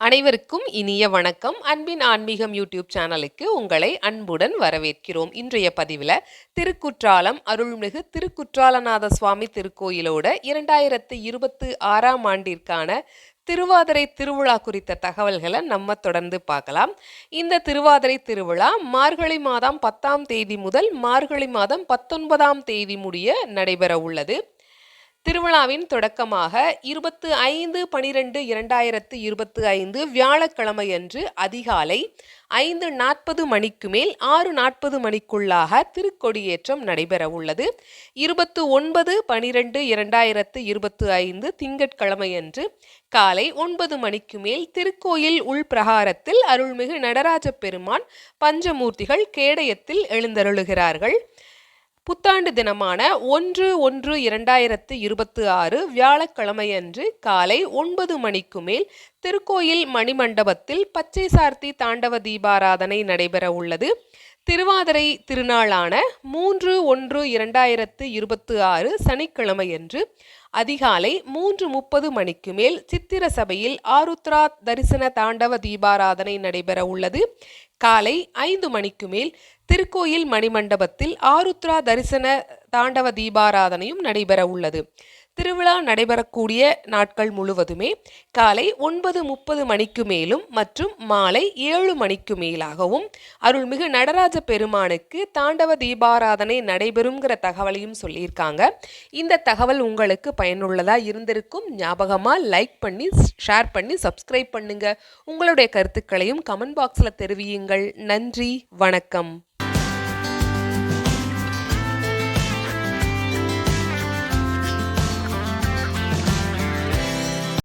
அனைவருக்கும் இனிய வணக்கம். அன்பின் ஆன்மீகம் யூடியூப் சேனலுக்கு உங்களை அன்புடன் வரவேற்கிறோம். இன்றைய பதிவில் திருக்குற்றாலம் அருள்மிகு திருக்குற்றாலநாத சுவாமி திருக்கோயிலோட இரண்டாயிரத்து இருபத்து ஆறாம் ஆண்டிற்கான திருவாதிரை திருவிழா குறித்த தகவல்களை நம்ம தொடர்ந்து பார்க்கலாம். இந்த திருவாதிரை திருவிழா மார்கழி மாதம் பத்தாம் தேதி முதல் மார்கழி மாதம் பத்தொன்பதாம் தேதி முடிய நடைபெற உள்ளது. திருவிழாவின் தொடக்கமாக இருபத்து ஐந்து பனிரெண்டு இரண்டாயிரத்து இருபத்து ஐந்து வியாழக்கிழமையன்று அதிகாலை ஐந்து நாற்பது மணிக்கு மேல் ஆறு நாற்பது மணிக்குள்ளாக திருக்கொடியேற்றம் நடைபெற உள்ளது இருபத்து ஒன்பது பனிரெண்டு இரண்டாயிரத்து இருபத்து ஐந்து திங்கட்கிழமையன்று காலை ஒன்பது மணிக்கு மேல் திருக்கோயில் உள்பிரகாரத்தில் அருள்மிகு நடராஜ பெருமான் பஞ்சமூர்த்திகள் கேடயத்தில் எழுந்தருளுகிறார்கள். புத்தாண்டு தினமான ஒன்று ஒன்று இரண்டாயிரத்து இருபத்தி ஆறு வியாழக்கிழமையன்று காலை ஒன்பது மணிக்கு மேல் திருக்கோயில் மணிமண்டபத்தில் பச்சை சார்த்தி தாண்டவ தீபாராதனை நடைபெற உள்ளது. திருவாதிரை திருநாளான மூன்று ஒன்று இரண்டாயிரத்து இருபத்தி ஆறு சனிக்கிழமையன்று அதிகாலை மூன்று முப்பது மணிக்கு மேல் சித்திர சபையில் ஆருத்ரா தரிசன தாண்டவ தீபாராதனை நடைபெற உள்ளது. காலை ஐந்து மணிக்கு மேல் திருக்கோயில் மணிமண்டபத்தில் ஆருத்ரா தரிசன தாண்டவ தீபாராதனையும் நடைபெற உள்ளது. திருவிழா நடைபெறக்கூடிய நாட்கள் முழுவதுமே காலை ஒன்பது முப்பது மணிக்கு மேலும் மற்றும் மாலை ஏழு மணிக்கு மேலாகவும் அருள்மிகு நடராஜ பெருமானுக்கு தாண்டவ தீபாராதனை நடைபெறுங்கிற தகவலையும் சொல்லியிருக்காங்க. இந்த தகவல் உங்களுக்கு பயனுள்ளதாக இருந்திருக்கும் ஞாபகமாக லைக் பண்ணி ஷேர் பண்ணி சப்ஸ்கிரைப் பண்ணுங்க. உங்களுடைய கருத்துக்களையும் கமெண்ட் பாக்ஸில் தெரிவியுங்கள். நன்றி வணக்கம்.